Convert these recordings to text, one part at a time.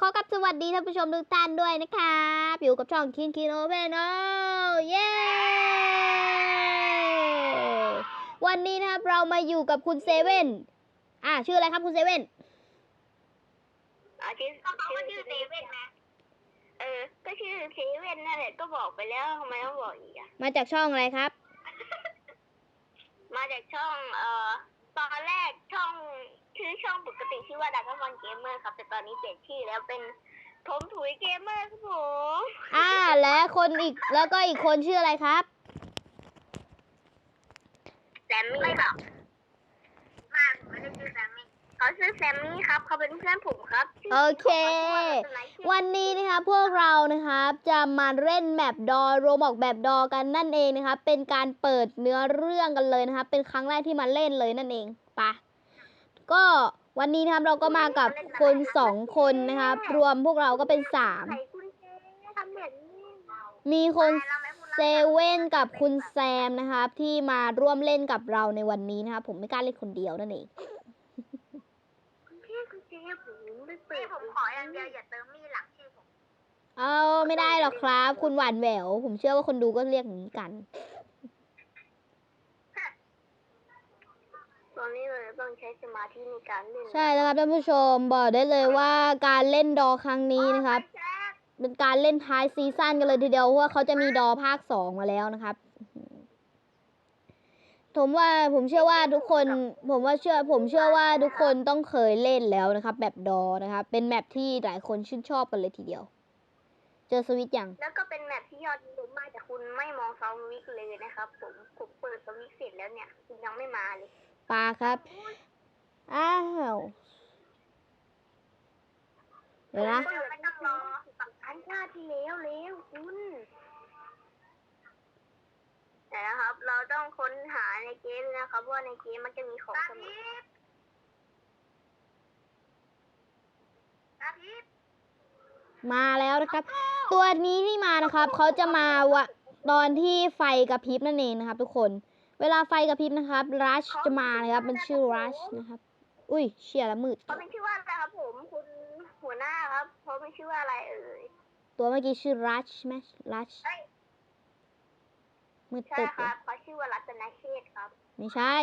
ขอกับสวัสดีท่านผู้ชมทุกท่านด้วยนะครับอยู่กับช่องคินคินโอเ n นโอเย้วันนี้นะครับเรามาอยู่กับคุณเซเว่นอ่าชื่ออะไรครับคุณเซเว่นชื่อเขาก็ชื่อเซเว่นนะเออ ก็ชื่อเซเว่นนั่นแหละก็บอกไปแล้วทำไมต้องบอกอีกอะมาจากช่องอะไรครับ มาจากช่องเอ่อตอนแรกช่อง ชื่อช่องปกติชื่อว่าดักมอนเกมเมอร์ครับ แต่ตอนนี้เปลี่ยนชื่อแล้วเป็นผมถุยเกมเมอร์ครับผมอ่า และคนอีกแล้วก็อีกคนชื่ออะไรครับแซมมี่ครับมาผมไม่ได้ชื่อแซมมี่เขาชื่อแซมมี่ครับเขาเป็นเพื่อนผมครับชื่โอเคผมว่าชื่อวันนี้นะครับพวกเรานะครับจะมาเล่นแมปดอโรบอกแบบดอกันนั่นเองนะครับเป็นการเปิดเนื้อเรื่องกันเลยนะครับเป็นครั้งแรกที่มาเล่นเลยนั่นเองไปะ ก็วันนี้นะครับเราก็มากับคนสองคนนะครับ รวมพวกเราก็เป็นสามไข่กุญแจทำแบบนี้มีคนเราไม่พูดเซเว่นกับคุณแซมนะครับ ที่มาร่วมเล่นกับเราในวันนี้นะครับ ผมไม่กล้าเล่นคนเดียวนั่นเองพี่กุญแจผมไม่เปิพี่ดผมขออย่างเดียวอย่าเติมมี่หลังชื่อผมเอาไม่ได้หรอกครับ คุณหวานแหววผมเชื่อว่าคนดูก็เรียกอย่างนี้กัน ตอนนี้เราต้องใช้สมาธิในการเล่นใช่แล้วครับท่านผู้ชมบอกได้เลยว่าการเล่นดอครั้งนี้นะครับแจ๊คเป็นการเล่นท้ายซีซั่นกันเลยทีเดียวเพราะว่าเขาจะมีดอภาคสองมาแล้วนะครับผมว่าผมเชื่อว่าทุกคน ผมว่าเชื่อ ผมเชื่อว่าทุกคนต้องเคยเล่นแล้วนะครับแบบดอนะครับ เป็นแมปที่หลายคนชื่นชอบกันเลยทีเดียว เจอสวิตช์ยังแล้วก็เป็นแมปที่ยอดนิยมมากแต่คุณไม่มองสวิตช์เลยนะครับ ผมผมเปิดสวิตช์เสร็จแล้วเนี่ย คุณยังไม่มาเลย ปลาครับ อ้าว เดี๋ยวนะเปิดไม่ต้องรออันชาติที่แล้วแล้วคุณแต่นะครับ เราต้องค้นหาในเกมนะครับว่าในเกมมันจะมีของตาเสมทิอพย์ตาทิพย์มาแล้วนะครับ ตัวนี้ที่มานะครับ เขาจะมาวะตอนที่ไฟกระพริบนั่นเองนะครับ ทุกคน เวลาไฟกระพริบนะครับรัชจะมานะครับมันชื่อรัชนะครับ อุ้ยเชี่ยละมืด เขาเป็นชื่อว่าอะไรครับผมคุณหัวหน้าครับเขาเป็นชื่อว่าอะไรเอ่ยตัวเมื่อกี้ชื่อรัชไหมรัชมืดใช่ตึบคเลรัยบเขาชื่อว่ารัตนเชษฐ์ครับไม่ใช่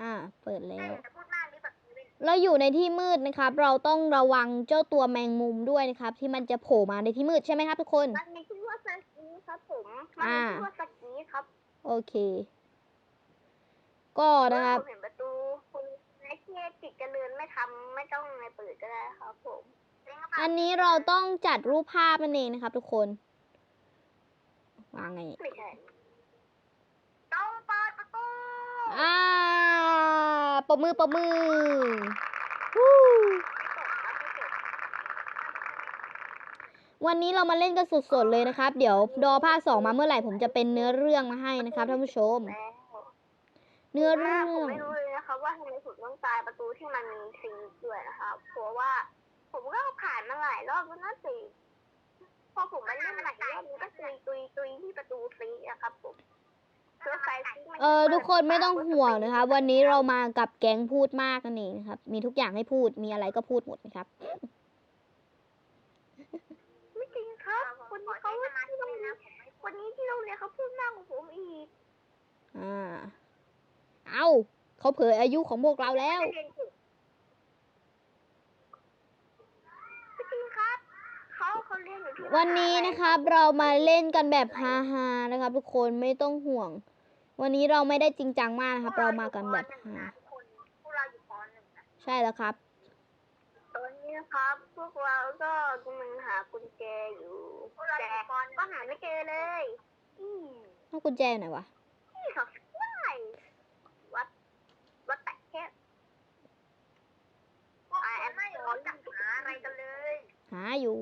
อ่า เปิดแล้วจะพูดมากนี่แบบเซเว่นเราอยู่ในที่มืดนะครับ เราต้องระวังเจ้าตัวแมงมุมด้วยนะครับ ที่มันจะโผล่มาในที่มืดใช่ไหมครับทุกคน มันมีชื่อว่าสกี ครับผมมันอ่ามีชื่อว่าสกีครับ โอเค ก็นะครับผมเห็นประตูคุณนายเชษฐ์จิตเจริญไม่ทำไม่ต้องในเปิดก็ได้ครับผมเล่นกระเป๋าอันนี้เราต้องจัดรูปภาพนั่นเองนะครับ ทุกคนวางไงไม่ใช่ต้องเปิดประตูอ่าปมมือปมมือ วู้วันนี้เรามาเล่นกันสดๆเลยนะครับ เดี๋ยวดอภาคสองมาเมื่อไหร่ผมจะเป็นเนื้อเรื่องมาให้นะครับท่านผู้ชมแล้วเนื้อว่าเรื่ผมองไม่รู้เลยนะครับว่าทำไมผมต้องตายประตูที่มันมีซีด้วยนะครับ เพราะว่า ผมก็ผ่านมาหลายรอบแล้วนะสิพอผมไปเล่นหลายรอบมันก็ตุยตุยตุยที่ประตูซีนะครับผมเพื่อไฟซีมันจะเออทุกคนไม่ต้องห่วงนะครับ วันนี้เรามากับแก๊งพูดมากนั่นเองนะครับ มีทุกอย่างให้พูดมีอะไรก็พูดหมดนะครับ ไม่จริงครับคนนี้ เขาที่โรงเรียนคนนี้ที่โรงเรียนเขาพูดมากกว่าผมอีก อ่า เอาเขาเผยอายุของพวกเราแล้วเรียนเก่งไม่จริงครับเขาเขาเรียนอยู่ที่วันนี้นะครับเรามาเล่นกันแบบฮาๆนะครับ ทุกคนไม่ต้องห่วง วันนี้เราไม่ได้จริงจังมากนะครับ เรามากันแบบฮาคนพวกเราอยู่ปหนึ่งอะใช่แล้วครับ ตอนนี้นะครับ พวกเราก็กำลังหากุญแจอยู่พวกเราอ แต่ยู่ปหนึ่งก็หาไม่เจอเลยอืมต้องกุญแจอยู่ไหนวะนี่ครับได้วัดวัดแต่แค่พวกคุณไม่รู้จักหาอะไรกันเลย หาอยู่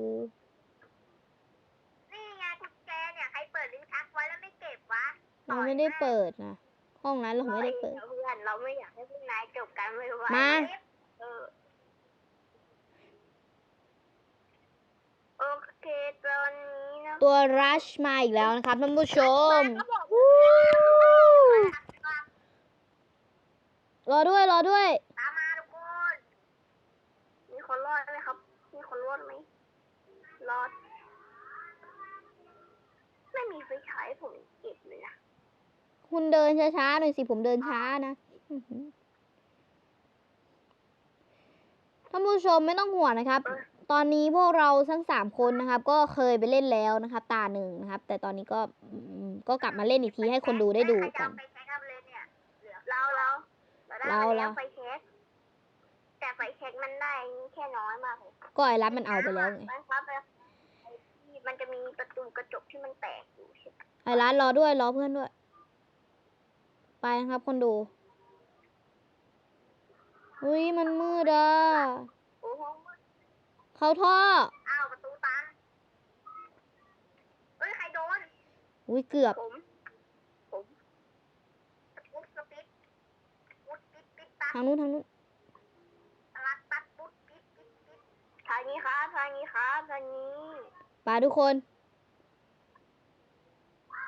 นี่ไงกุญแจเนี่ยใครเปิดลิ้นชักไว้แล้วไม่เก็บวะเราไม่ได้เปิดนะห้องนั้นเราไม่ได้เปิด เพื่อนเราไม่อยากให้พวกนายจบกันไม่ไหวมา เออ ตัวรัชมาอีกแล้วนะคะท่านผู้ชมรอด้วยรอด้วยมีคนรอดไหมครับ มีคนรอดไหมรอด ไม่มีไฟฉายผมเก็บเลยนะ คุณเดินช้าๆหน่อยสิผมเดินช้านะท่านผู้ชมไม่ต้องห่วงนะครับ ตอนนี้พวกเราทั้งสามคนนะครับ ก็เคยไปเล่นแล้วนะครับ ตาหนึ่งนะครับ แต่ตอนนี้ก็อืมก็กลับมาเล่นอีกทีให้คนดูได้ดูกัน ไปใช้กับเลยเนี่ยเหลือเราเราเราได้เราไฟแช็กแต่ไฟแช็กมันได้แค่น้อยมากเลยก็ไอ้รัฐมันเอาไปแล้วไง มันครับมันจะมีประตูกระจกที่มันแตกอยู่ใช่ไหมไอ้รัฐรอด้วยรอเพื่อนด้วย ไปนะครับ คนดู อุ้ยมันมืดอะ โอ้โห เขาท่อ อ้าวประตูตันเฮ้ยใครโดน อุ้ยเกือบ ผมปุ๊บสปิดปุ๊บปิดปิดตัดทางนู้นทางนู้น รัดตัดปุ๊บปิดปิดปิดทางนี้ครับทางนี้ครับทางนี้ไปทุกคน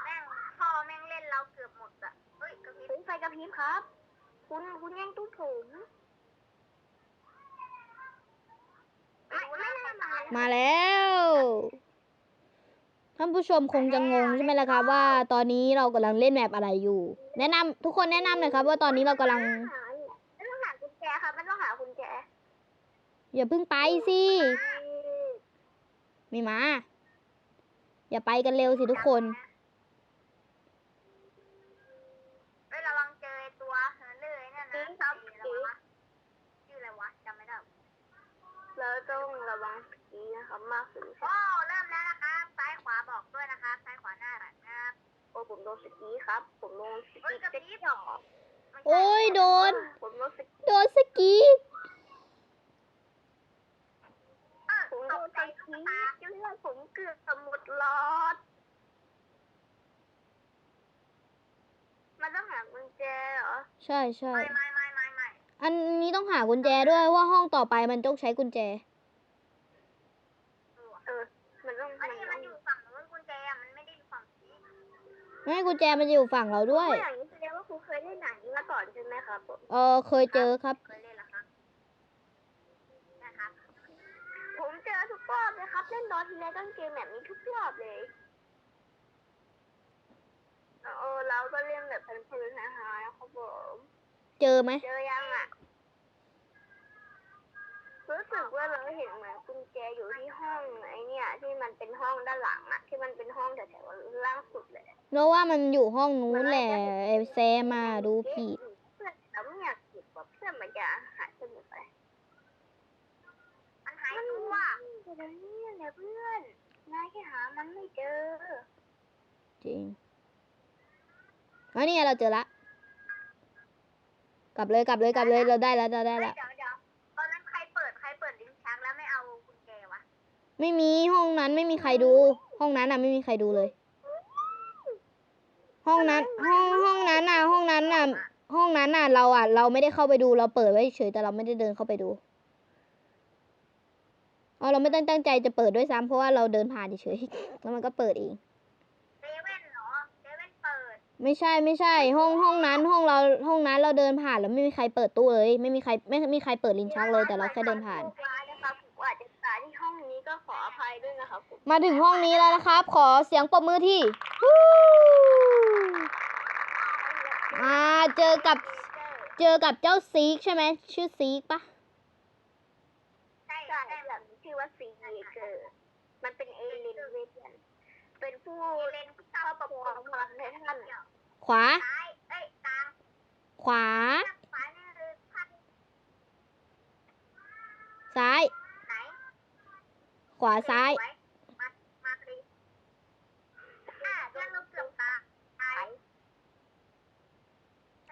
แม่งพ่อแม่งเล่นเราเกือบหมดอะเฮ้ยกระพริบเฮ้ยไฟกระพริบครับ คุณคุณแย่งตู้ผมไม่ไม่ได้ มามาแล้วท่านผู้ชมคงจะงงใช่ไหมล่ะครับ ว่าตอนนี้เรากำลังเล่นแมปอะไรอยู่ แนะนำทุกคนแนะนำหน่อยครับ ว่าตอนนี้เรากำลังไม่ต้องหากุญแจครับไม่ต้องหากุญแจอย่าเพิ่งไปสิมีมา อย่าไปกันเร็วสิทุกคน เฮ้ยระวังเจอไอ้ตัวเฮอร์เลยนั่นนะ จริงครับ ไอ้อะไรวะชื่ออะไรวะจำไม่ได้ แล้วต้องระวัง ผีนะครับมากสุดโอ้เริ่มแล้วนะครับซ้ายขวาบอกด้วยนะครับซ้ายขวาหน้าหลังนะครับโอ้ผมโดนสกีครับ ผมโดนสเฮ้กียกระพเต็ริบจอบไม่ใช่โอ้ยโดน ผมโดนสกีโดนสกีเออผมตโดกนใจสตุ๊กกีตาจนว่าผมเกือบหมดหลอดมันต้องหากุญแจเหรอ ใช่ใช่ไม่ไม่ไม่ไม่ไม่อันนี้ต้องหากุญแจด้วยว่าห้องต่อไปมันต้องใช้กุญแจ เออ มันต้อง อั มัน น นี้ ต้ มั อน ง อยู่ฝั่งนู้นกุญแจอะมันไม่ได้อยู่ฝั่งนี้ ไม่กุญแจมันจะอยู่ฝั่งเราด้วย อย่างนี้แสดงว่าครูเคยเล่นหนังนี้มาก่อนใช่ไหมครับผมเออเคยเจอครับ เคยเล่นแล้วครับนะครับ ผมเจอทุกรอบเลยครับ เล่นดอทีไรต้องเจอแบบนี้ทุกรอบเลยเออเราก็เล่นแบบเพลินๆฮาๆนะครับผมเจอไหมเจอยังอะ รู้สึกว่าเราเห็นเหมือนกุญแจอยู่ที่ห้องไอเนี่ย ที่มันเป็นห้องด้านหลังอะที่มันเป็นห้องแถวๆล่างสุดเลยเพราะว่ามันอยู่ห้องนู้นแหละไอ้แซมมาดูผิดเพื่อนเราไม่อยากเก็บว่าเพื่อนมันจะหายสมุดไปมันหายมันตัวเดี๋ยวนี้แหละเพื่อนนายแค่หามันไม่เจอ จริงอ๋อนี่ไงเราเจอละ กลับเลยกลับเลยกลับเลยเราได้แล้วเราได้เฮ้ยแล้ว ไม่มีห้องนั้นไม่มีใครดู ห้องนั้นอะไม่มีใครดูเลย ห้องนั้น ห้องห้องนั้นน่ะ ห้องนั้นน่ะ ห้องนั้นน่ะ เราอะ เราไม่ได้เข้าไปดูเราเปิดไว้เฉยแต่เราไม่ได้เดินเข้าไปดูอ๋อเราไม่ตั้งตั้งใจจะเปิดด้วยซ้ำเพราะว่าเราเดินผ่านเฉยๆแล้วมันก็เปิดเองเซเว่นเหรอเซเว่นเปิดไม่ใช่ไม่ใช่ ห้องห้องนั้น ห้องเราห้องนั้นเราเดินผ่านแล้วไม่มีใครเปิดตู้เลย ไม่มีใครไม่มีใครเปิดลิ้นชักเลยแต่เราแค่เดินผ่าน นะครับผมมาถึงห้องนี้แล้วนะครับ ขอเสียงปรบมือที่ฮู้อ่าเจอกับเจอกับเจ้าซีกใช่ไหมชื่อซีกปะใช่ใช่ใช่แบบชื่อว่าซีเยเกอร์มันเป็นเอเลนเวเทียนเป็นผู้เลนเข้าประกวดพลังในท่านขวาซ้ายเอ้ยกลางขวา ซ้ายนี่คือภาคซ้ายไหนขวาซ้าย มา มาสิอ่าถ้าเราเกือบตายตาย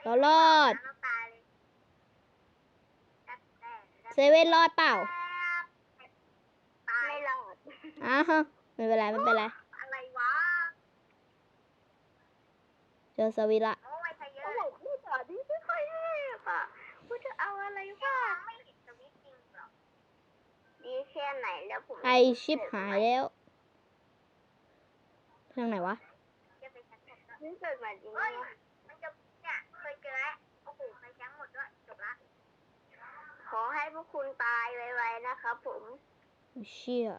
เรารอดเราตายเลยแป๊บแป๊บแป๊บเซเว่นรอดเปล่าตายไม่รอดอ้าวไม่เป็นไรไม่เป็นไรอะไรวะเจอสวิตละโอ้ยใครเยโอ้อะโหพี่ต่อที่ไม่ค่อยเทพอะกูจะเอาอะไรยัวะงไม่เห็นสวิตช์จริงหรอดีแค่ไหนแล้วผมไอชิปหายแล้วทางไหนวะจะไปชั้นหมดแล้วนี่เกิดมาจริง แล้วโอ้โหใครชั้นหมดด้วยจบละ ขอให้พวกคุณตายไวๆนะครับผม เชี่ย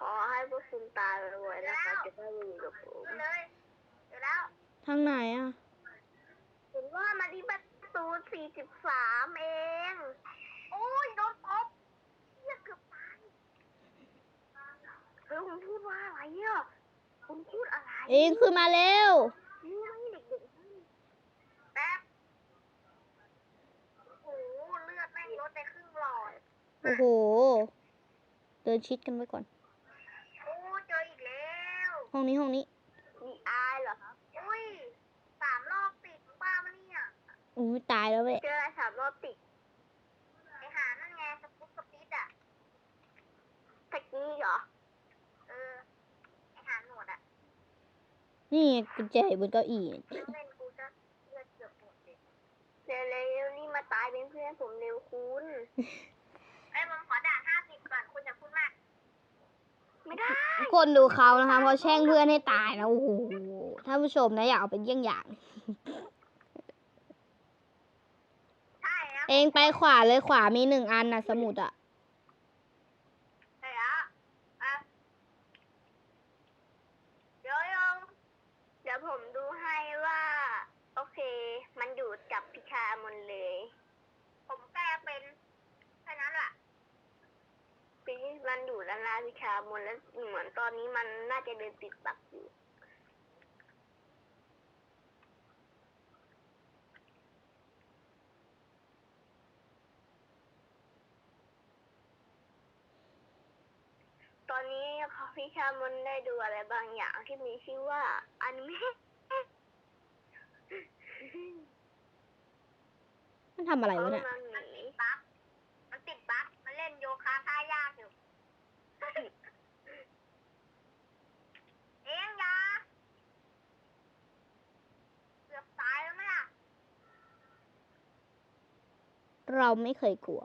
ขอให้พวกคุณตายรวยนะคะจะได้อยู่กับผมดูเลยเดี๋ยวแล้วทางไหนอะ เห็นว่ามาที่ประตูสี่สิบสามเอง โอ้ยโดนตบเหี้ยเกือบตายเฮ้ยคุณพูดว่าอะไรอะ คุณพูดอะไรเองขึ้นมาเร็วนี่ไม่เด็กๆแป๊บโอ้โหเลือดแม่งลดไปครึ่งหลอดโอ้โห เดินชิดกันไว้ก่อน โอ้เจออีกแล้วห้องนี้ห้องนี้มีอายเหรอครับอุ้ยสามรอบติดมึงบ้าปะเนี่ยอุ้ยตายแล้วเว้ยเจออะไรสามรอบติดไอหานั่นไงสปุ๊กสปิดอะตะกี้เหรอเออ ไอหาหนวดอะ นี่ไงกุญแจอยู่บนเก้าอี้เล่นเล่นกูจะเลือดเกือบหมดเลยเร็วๆนี่มาตายเป็นเพื่อนผมเร็วคุณไอ้ยมึงขอด่านห้าสิบก่อนคุณจะพูดมาก ไม่ได้ทุกคนดูเขานะคะเพราะแช่งเพื่อนให้ตายนะโอ้โหท่านผู้ชมนะอยากเอาเป็นเยี่ยงอย่างใช่นะเองไปขวาเลยขวามีหนึ่งอันน่ะสมุดอะ ใช่แล้วอะเดี๋ยวโยง เดี๋ยวผมดูให้ว่า โอเค มันอยู่กับพิชามนเลย ผมแก้เป็นแค่นั้นแหละ ปีนี้มันอยู่ด้าน ล่างพิชามนแล้วเหมือนตอนนี้มันน่าจะเดินติดปักอยู่ตอนนี้พิชามนได้ดูอะไรบางอย่างที่มีชื่อว่าอนิเมะมันทำอะไรวะเนี่ย มันห มัน นี ติดบั๊กมันติดบั๊กมันเล่นโยคะท่ายากอยู่ เอ็งอยาเกือบตายแล้วไหมล่ะ เราไม่เคยกลัว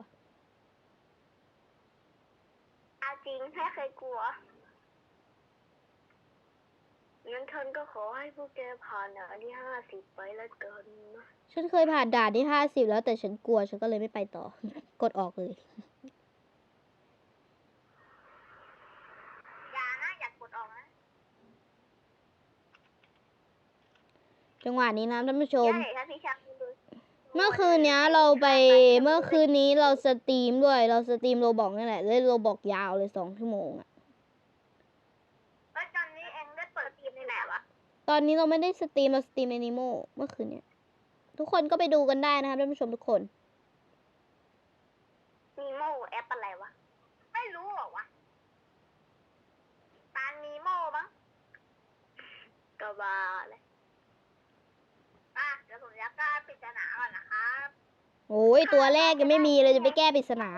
เอาจริงแค่เคยกลัวงั้นท่านก็ขอให้พวกแกผ่านด่านที่ห้าสิบไปแล้วกันนะฉันเคยผ่านด่านที่ห้าสิบแล้วแต่ฉันกลัว ฉันก็เลยไม่ไปต่อ กดออกเลยอย่านะอย่ากดออกนะจังหวะนี้นะท่านผู้ชม ใช่ถ้าพี่ชักดู เมื่อคืนเนี้ยเราไปเมื่อคืนนี้เราสตรีมด้วย เราสตรีมโรบอกนี่แหละเล่นโรบอกยาวเลยสองชั่วโมงอะแล้วตอนนี้เอ็งได้เปิดทีมในไหนวะตอนนี้เราไม่ได้สตรีมเราสตรีมแอนิโมเมื่อคืนเนี้ยทุกคนก็ไปดูกันได้นะครับท่านผู้ชมทุกคนมีโมแอปอะไรวะ ไม่รู้เหรอวะปานนีโมมั้งกบาเลยอะเดี๋ยวผมจะกล้าปริศนาก่อนนะครับ โอ้ยตัวแรกยังไม่มีเลยจะไปแก้ปริศนา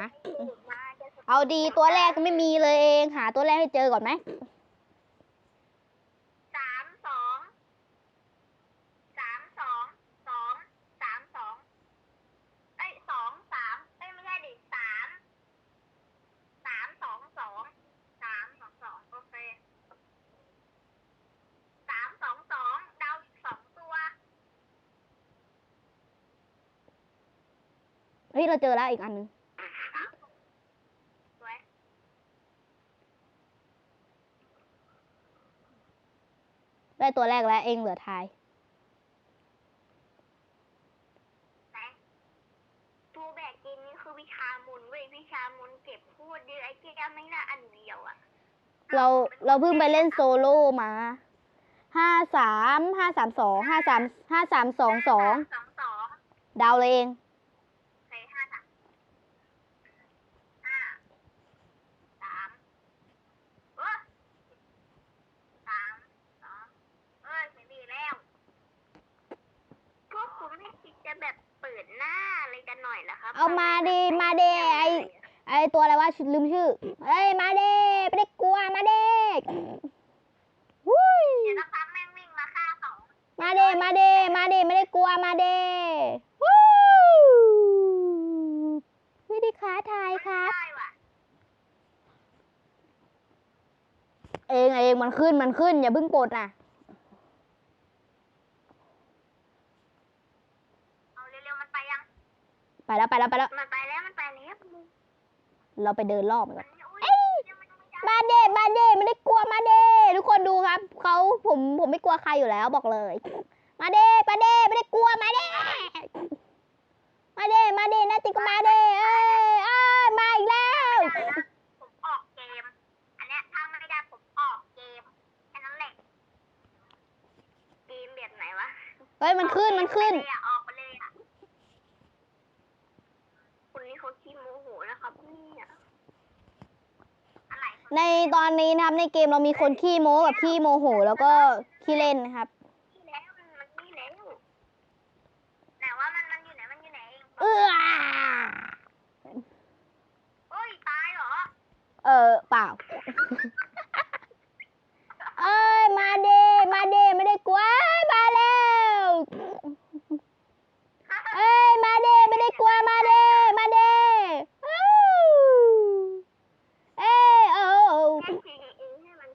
เอาดีตัวแรกก็ไม่มีเลยเอง หาตัวแรกให้เจอก่อนไหม สามสองสามสองสองสามสองเอ้ยสองสามเอ้ยไม่ใช่ดิสามสามสองสองสามสองสองโอเคสามสองสองเดาอีกสองตัว เฮ้ยเราเจอแล้วอีกอันนึงสวยได้ตัวแรกแล้วเองเหลือทายไหนตัวแบกเกมนี้คือวิชามุนเว้ยวิชามุนเก็บพูดเยอะไอ้แก้ไม่น่าอันเดียวอะเราเราเพิ่งไปเล่นโซโล่มาห้าสามห้าสามสองห้าสามห้าสามสองสองสองสองดาวเลยเอง ใส่ห้าสามห้าสามเออสามสองเอ้ยเขียนดีแล้ว พวกคุณไม่คิดจะแบบเปิดหน้า อะไรกันหน่อยเหรอครับเอามาดิมาดิไอไอตัวอะไรวะลืมชื่อเอ้ยมาดิไม่ได้กลัวมาดิวุ้ยเดี๋ยวสักพักแม่งวิ่งมาฆ่าสองมาดิมาดิมาดิไม่ได้กลัวมาดิวู้ไม่ได้ค้าทายครับได้ว่ะเองเองมันขึ้นมันขึ้นอย่าเพิ่งปลดนะ เอาเร็วๆมันไปยัง ไปแล้วไปแล้วไปแล้ว มันไปแล้วมันไปแล้วเราไปเดินรอบมันก่มัอนนอุ้ยยังไม่ต้องไม่ได้มาเดมาเดไม่ได้กลัวมาเดทุกคนดูครับเขาผมผมไม่กลัวใครอยู่แล้วบอกเลย มาเดมาเดไม่ได้กลัวมาเดมาเดมาเดน่าติก็มาเดเอ้ยเอ้ยมาอีกแล้วได้นะผมออกเกมอันเนี้ยถ้าไม่ได้ผมออกเกมแค่นั้นแหละเกมแบบไหนวะเฮ้ยมันขึ้นมันขึ้นออกไปเลยอะออกไปเลยอะ ค นนี้เขาขี้โมโหนะครับเนี่ยอะไรในตอนนี้นะครับในเกมเรามีคนขี้โม้กับขี้โมโห แล้วก็ขี้เล่นนะครับนี่แล้วมันมันนี่แล้วไหนว่ามันมันอยู่ไหนมันอยู่ไหนเองเอื้อโอ้ยตายเหรอ เออเปล่า เอ้ยมาเดมาเดไม่ได้กลัวเอ้ยมาแล้วเอ้ยมาเดไม่ได้กลัวมาเดมาเดอู้เอ้ยโอ้ แค่จริงเองให้มัน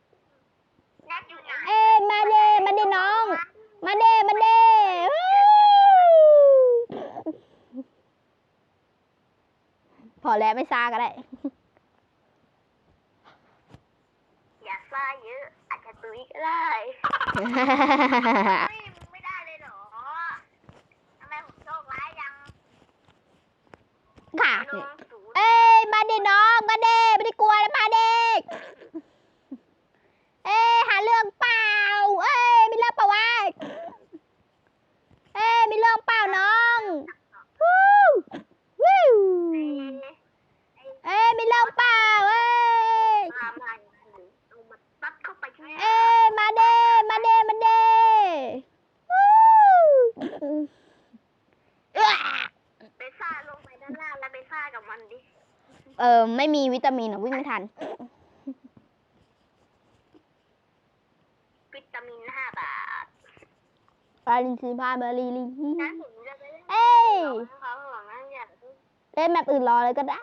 แนทอยู่ไหน เอ้ยมาเดมาเดน้อง มาเดมาเดอู้พอแล้ว ไม่ซาก็ได้ อย่าซ่าเยอะอาจจะตุยก็ได้เฮ้ยมึงไม่ได้เลยเหรอทำไมผมโชคร้ายยัง ค่ะ ลงสูง เอ้ยมาดิน้องมาเด้ไม่ได้กลัวแล้วมาเด็กเอ้ยหาเรื่องเปล่า เอ้ยมีเรื่องเปล่าวะเอ้ยมีเรื่องเปล่าน้องวู้วู้เอ้ยมีเรื่องเปล่าเอ้ย มามาเอามาตัดเข้าไปที่นี่ เอ้ยมาเด้มาเด้มาเด้วู้เอ้อ ไปซ่าลงไปด้านล่างแล้วไปซ่ากับมันดิ เออไม่มีวิตามินอะวิ่งไม่ทัน วิตามินห้าบาท ปา ลินคือพาเมอรีลีงั้นผมจะไปเล่นเอ้ยเขาหวังนั่นอย่างเล่นแบบอื่นรอเลยก็ได้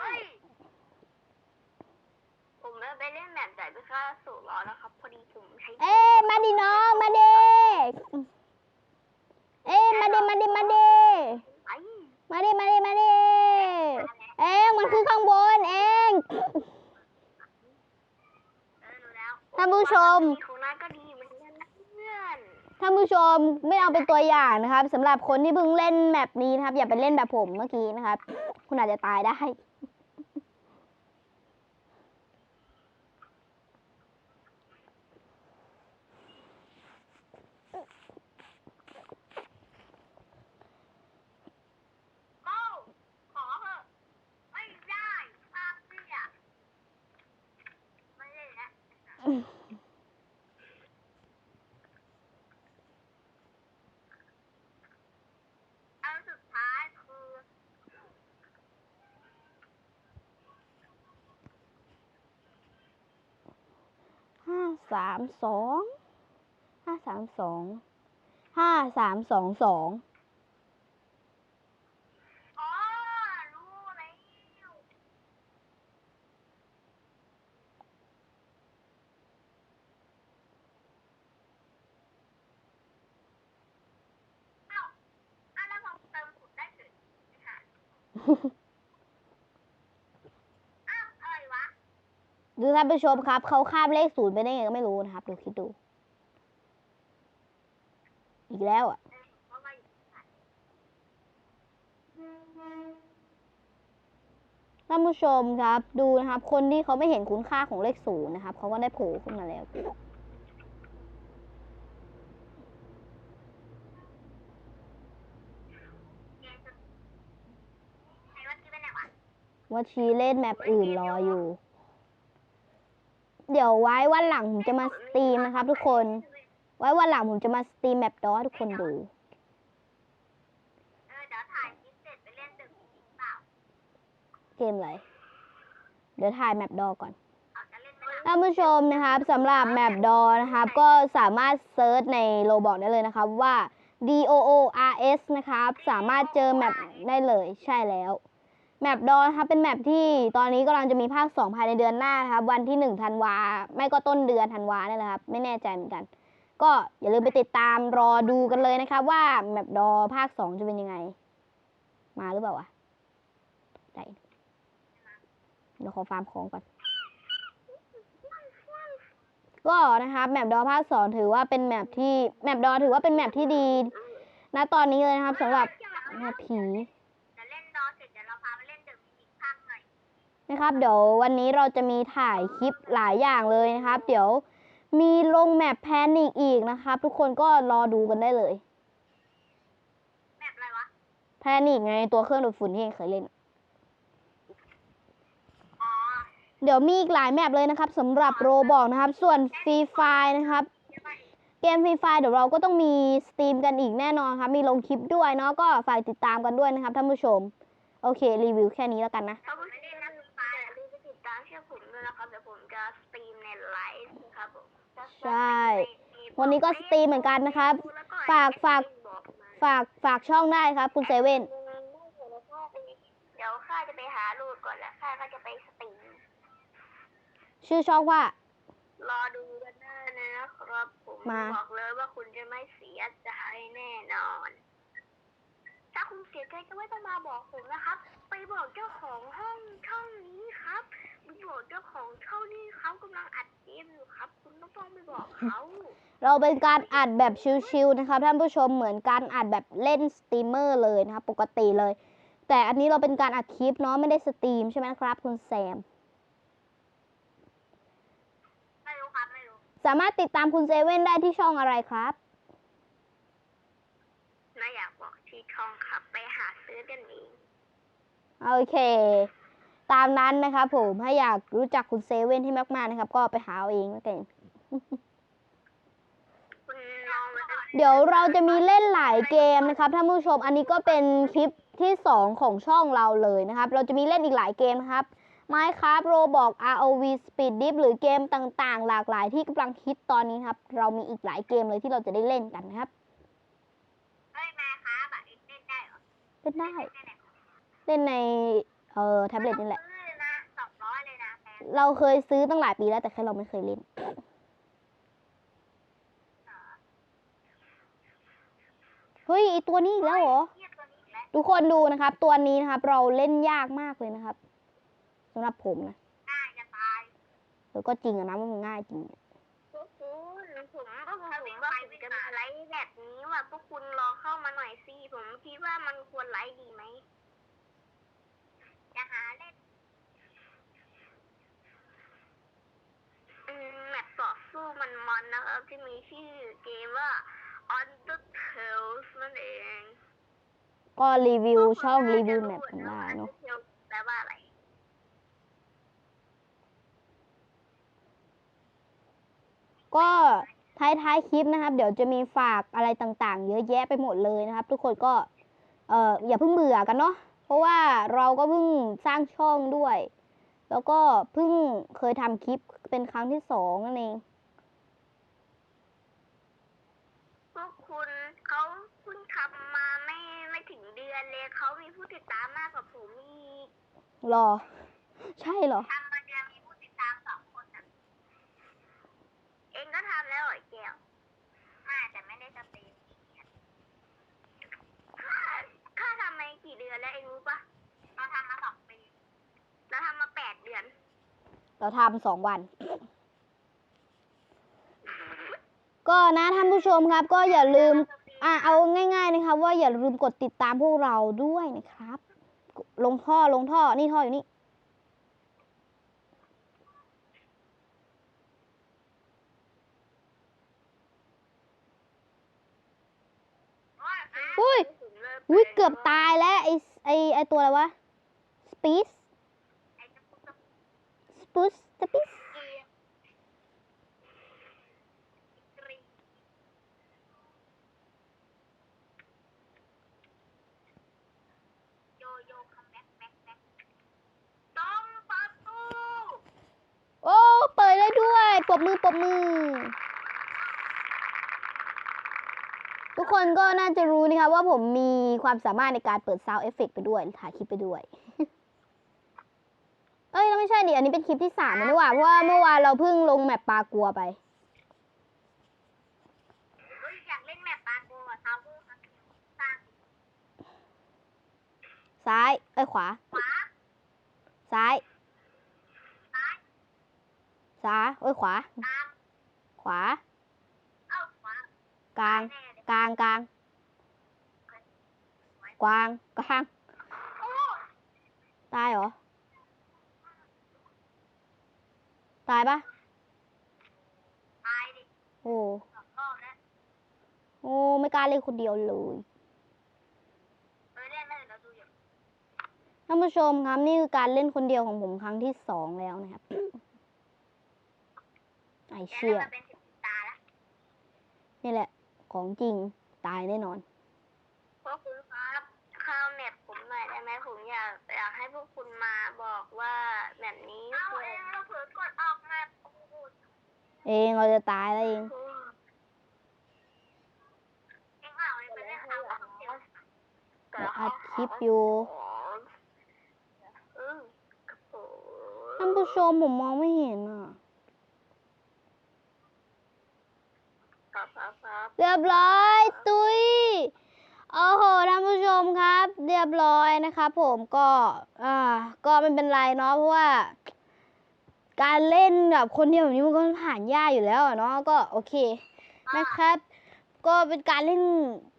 ผมจะไปเล่นแบบจ่ายไปค่าสูรรอนแล้วครับ พอดีผมใช้ เอ้ยมาดิน้อง มาเดเอ้ยมาเดมาเดมาเดไอ้มาเดมาเดมาเดเอ็งมันคือข้างบนเองเออรู้แล้วท่านผู้ชม ท่านผู้ชมไม่เอาเป็นตัวอย่างนะครับสำหรับคนที่เพิ่งเล่นแมปนี้นะครับ อย่าไปเล่นแบบผมเมื่อกี้นะครับ คุณอาจจะตายได้ โก้ขอเถอะไม่ได้ภาพเสียไม่ได้แล้วอันสุดท้ายคือ ห้า สามสองห้าสามสองห้าสามสองสอง อ๋อรู้แล้วเอ้าอะแล้วผมเติมขุดได้เฉยไม่หาอ้าวอะไรวะ ดู ท่านผู้ชมครับเขาข้ามเลขศูนย์ไปได้ไงก็ไม่รู้นะครับดูคิดดู อีกแล้วอะท่านผู้ชมครับดูนะครับ คนที่เขาไม่เห็นคุณค่าของเลขศูนย์นะครับเขาก็ได้โผล่ขึ้นมาแล้วเกมจะไอ้วันที่เป็นไหนวะว่าชีเล่นแมปอื่นรออยู่ เดี๋ยวไว้วันหลังผมจะมาสตรีมนะครับ ทุกคน ไว้วันหลังผมจะมาสตรีมแมปดอทุกคนดูเกจริงเล่าเกมอะไรเดี๋ยวถ่ายแมปดอก่อนเอนท่านผู้ชมนะครับสำหรับแมปดอนะครับ ก็สามารถเซิร์ชในโลบอกได้เลยนะครับว่า D O O R S นะครับ สามารถเจอแมปได้เลยใช่แล้ว แมปดอนครับเป็นแมปที่ตอนนี้กำลังจะมีภาค 2 ภายในเดือนหน้านะครับ วันที่ 1 ธันวา ไม่ก็ต้นเดือนธันวาเนี่ยแหละครับ ไม่แน่ใจเหมือนกัน ก็อย่าลืมไปติดตามรอดูกันเลยนะครับ ว่าแมปดอภาค 2 จะเป็นยังไง มาหรือเปล่าวะได้เดี๋ยวขอฟาร์มของก่อน ก็นะครับแมปดอภาคสองถือว่าเป็นแมปที่แมปดอถือว่าเป็นแมปที่ดี ณตอนนี้เลยนะครับสำหรับแมปผี นะครับ เดี๋ยววันนี้เราจะมีถ่ายคลิปหลายอย่างเลยนะครับ เดี๋ยวมีลงแมปแพนิกอีกนะครับ ทุกคนก็รอดูกันได้เลยแมปอะไรวะแพนิกไงตัวเครื่องดูดฝุ่นที่เองเคยเล่นอ๋อเดี๋ยวมีอีกหลายแมปเลยนะครับสำหรับโรบอกนะครับ ส่วนฟรีไฟนะครับใช่ปะเกมฟรีไฟเดี๋ยวเราก็ต้องมีสตรีมกันอีกแน่นอนครับ มีลงคลิปด้วยเนาะก็ฝากติดตามกันด้วยนะครับท่านผู้ชม โอเค รีวิวแค่นี้แล้วกันนะ ใช่ วันนี้ก็สตรีมเหมือนกันนะครับ ฝากฝากบอกมาฝากฝากช่องได้ครับ คุณเซเว่นเดี๋ยวข้าจะไปหาลูกก่อนแล้วข้าก็จะไปสตรีมชื่อช่องว่า รอดูกันได้นะครับผมมาบอกเลยว่าคุณจะไม่เสียใจแน่นอน ถ้าคุณเสียใจก็ไม่ต้องมาบอกผมนะครับ ไปบอกเจ้าของห้องช่องนี้ ครับไปบอกเจ้าของช่องนี้เขากำลังอัดเกมอยู่ครับ คุณต้องต้องไปบอกเขาเราเป็นการอัดแบบชิลๆนะครับ ท่านผู้ชมเหมือนการอัดแบบเล่นสตรีมเมอร์เลยนะครับ ปกติเลย แต่อันนี้เราเป็นการอัดคลิปเนาะไม่ได้สตรีมใช่ไหมครับ คุณแซมไม่รู้ครับไม่รู้สามารถติดตามคุณเซเว่นได้ที่ช่องอะไรครับไม่อยากบอกที่ช่องครับ ไปหาซื้อกันเองโอเค ตามนั้นนะครับผมถ้าอยากรู้จักคุณเซเว่นให้มากๆนะครับ ก็ไปหาเอาเองแล้วกันคุณลองมาเดี๋ยวเราจะมีเล่นหลายเกมนะครับท่านผู้ชมอันนี้ก็เป็นคลิปที่ 2 ของช่องเราเลยนะครับ เราจะมีเล่นอีกหลายเกมนะครับ Minecraft Roblox ROV Speed Dip หรือเกมต่างๆ หลากหลายที่กำลังฮิตตอนนี้ครับ เรามีอีกหลายเกมเลยที่เราจะได้เล่นกันนะครับเฮ้ยมาครับอะเอ็งเล่นได้เหรอเล่นได้เล่นได้ไหนเล่นใน เอ่อแท็บเล็ตนี่แหละซื้อเลยนะสองร้อยเลยนะแพงเราเคยซื้อตั้งหลายปีแล้วแต่แค่เราไม่เคยเล่น เฮ้ยไอตัวนี้อีกแล้วเหรอ เทียบตัวนี้อีกแล้วทุกคนดูนะครับ ตัวนี้นะครับ เราเล่นยากมากเลยนะครับสำหรับผมนะง่ายจะตายเออก็จริงอะนะว่ามันง่ายจริงอะพวกคุณผมก็ผมว่าผมจะมาไลฟ์แบบนี้ว่ะพวกคุณรอเข้ามาหน่อยสิผมคิดว่ามันควรไลฟ์ดีไหม จะหาเล่นอืมแมปต่อสู้มันมันๆนะครับ ที่มีชื่อเกมว่า Undertale นั่นเอง ก็รีวิวช่องรีวิวแมปกันได้เนาะ Undertale แปลว่าอะไรก็ท้ายท้ายๆคลิปนะครับ เดี๋ยวจะมีฝากอะไรต่างๆ เยอะแยะไปหมดเลยนะครับ ทุกคนก็เอ่ออย่าเพิ่งเบื่อกันเนาะเพ ราะว่าเราก็เพิ่งสร้างช่องด้วย แล้วก็เพิ่งเคยทำคลิปเป็นครั้งที่สองนั่นเองพวกคุณเขาเพิ่งทำมาไม่ไม่ถึงเดือนเลยเขามีผู้ติดตามมากกว่าผมอีกรอ ใช่เหรอทำมาเดือนมีผู้ติดตามสองคนนะเองก็ทำแล้วเหรอแก้ว ไม่แต่ไม่ได้สตรีม ข้าข้าทำมากี่เดือนแล้วเองรู้ปะ เราทำมาสองปี เราทำมาแปดเดือน เราทำสองวัน ก็นะท่านผู้ชมครับ ก็อย่าลืมอะเอาง่าย ๆนะครับ ว่าอย่าลืมกดติดตามพวกเราด้วยนะครับ ลงท่อลงท่อนี่ท่ออยู่นี่อุ้ยผมเลิอุ้ยเกือบตายแล้วไอไอไอตัวอะไรวะสปีส ไอ้จะพูดกับ ส ปูสสปีสเกมกรีโยโย่คัมแบ็กแบ็กแบ็กต้องประตูโอ้เปิดได้ด้วยปบมือปบมือ ทุกคนก็น่าจะรู้นะคะว่าผมมีความสามารถในการเปิดซาวเอฟเฟกไปด้วยถ่ายคลิปไปด้วย เอ้ยแล้วไม่ใช่ดิอันนี้เป็นคลิปที่สามนะนี่หว่าเพราะว่าเมื่อวานเราเพิ่งลงแมปปลากัวไป เฮ้ยอยากเล่นแมปปาโกะทาวเวอร์ครับสร้างซ้ายเอ้ยขวา ขวาซ้าย ซ้ายซ้ายเอ้ยขวา ตามขวา เอ้าขวากลาง แน่เลยกลางกลาง กวางกลาง โอ้ ตายเหรอ ตายปะตายดิโอ้สองรอบแล้วโอ้ไม่กล้าเล่นคนเดียวเลยเออเล่นเลยเราดูอยู่ท่านผู้ชมครับนี่คือการเล่นคนเดียวของผมครั้งที่สองแล้วนะครับ ไอแกเชี่เล่นยมาเป็นสิบตาแล้วนี่แหละ ของจริงตายแน่นอน พวกคุณครับเข้าวแมปผมหน่อยได้ไหมผม อยากอยากให้พวกคุณมาบอกว่าแมปนี้เอาคือเองเราเผลอกดออกมาโอ้โหเองเราจะตายแล้วเองเองเอาเองไปเล่นเอาเอาเดี๋ยวอัดคลิปอยู่อืมโอ้โหท่านผู้ชมผมมองไม่เห็นอะครับครับครับเรียบร้อย ตุย โอ้โหท่านผู้ชมครับ เรียบร้อยนะครับผมก็อ่าก็ไม่เป็นไรเนาะเพราะว่า การเล่นกับคนเดียวแบบนี้มันก็ผ่านยากอยู่แล้วอะเนาะก็โอเคนะครับ ก็เป็นการเล่น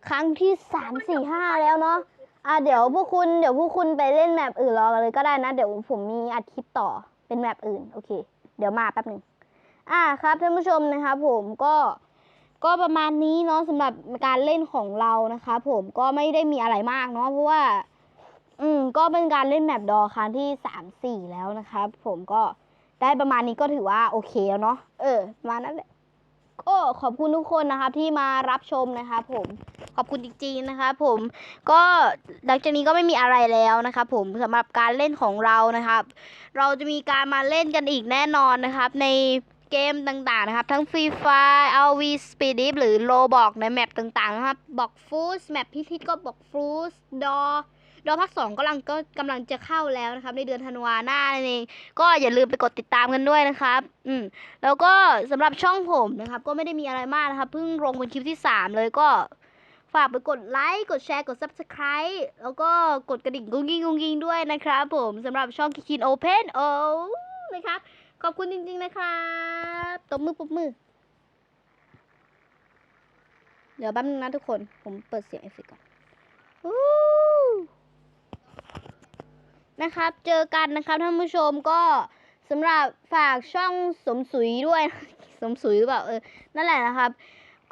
ครั้งที่สามสี่ห้าแล้วเนาะอ่าเดี๋ยวพวกคุณเดี๋ยวพวกคุณไปเล่นแมปอื่นรอกันเลยก็ได้นะ เดี๋ยวผมมีอัดคลิปต่อเป็นแมปอื่นโอเค เดี๋ยวมาแป๊บหนึ่งอ่าครับท่านผู้ชมนะครับผมก็ ก็ประมาณนี้เนาะสำหรับการเล่นของเรานะคะ ผมก็ไม่ได้มีอะไรมากเนาะเพราะว่า อืมก็เป็นการเล่นแมปดอครั้งที่สามสี่แล้วนะครับ ผมก็ได้ประมาณนี้ก็ถือว่าโอเคแล้วเนาะเออประมาณนั้นแหละก็ขอบคุณทุกคนนะครับที่มารับชมนะครับผมขอบคุณจริงๆนะครับผมก็หลังจากนี้ก็ไม่มีอะไรแล้วนะครับผมสำหรับการเล่นของเรานะครับ เราจะมีการมาเล่นกันอีกแน่นอนนะครับ ใน เกมต่างๆนะครับ ทั้ง Free Fire RV Speed Dive หรือ Roblox ในแมปต่างๆนะครับบอกฟูสแมปพิทิตก็บอกฟูสดอดอภาคสองกำลังก็กำลังจะเข้าแล้วนะครับ ในเดือนธันวาหน้านั่นเองก็อย่าลืมไปกดติดตามกันด้วยนะครับ อืมแล้วก็สำหรับช่องผมนะครับ ก็ไม่ได้มีอะไรมากนะครับเพิ่งลงเป็นคลิปที่3เลยก็ฝากไปกดไลค์กดแชร์กด Subscribe แล้วก็กดกระดิ่งกุ้งกิ้งกุ้งกิ้งด้วยนะครับผมสำหรับช่องคิคินโอเพนโอนะครับ ขอบคุณจริงๆนะครับตบมือปุบมือ เดี๋ยวแป๊บนึงนะทุกคน ผมเปิดเสียงเอฟเฟกก่อนอนะครับ เจอกันนะครับท่านผู้ชมก็สำหรับฝากช่องสมสุยด้วย สมสุยหรือเปล่าเออ นั่นแหละนะครับ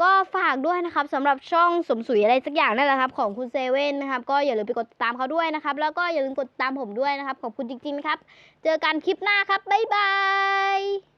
ก็ฝากด้วยนะครับสำหรับช่องสมสุยอะไรสักอย่างนั่นแหละครับ ของคุณเซเว่นนะครับ ก็อย่าลืมไปกดติดตามเขาด้วยนะครับ แล้วก็อย่าลืมกดติดตามผมด้วยนะครับ ขอบคุณจริงๆนะครับ เจอกันคลิปหน้าครับ บ๊ายบาย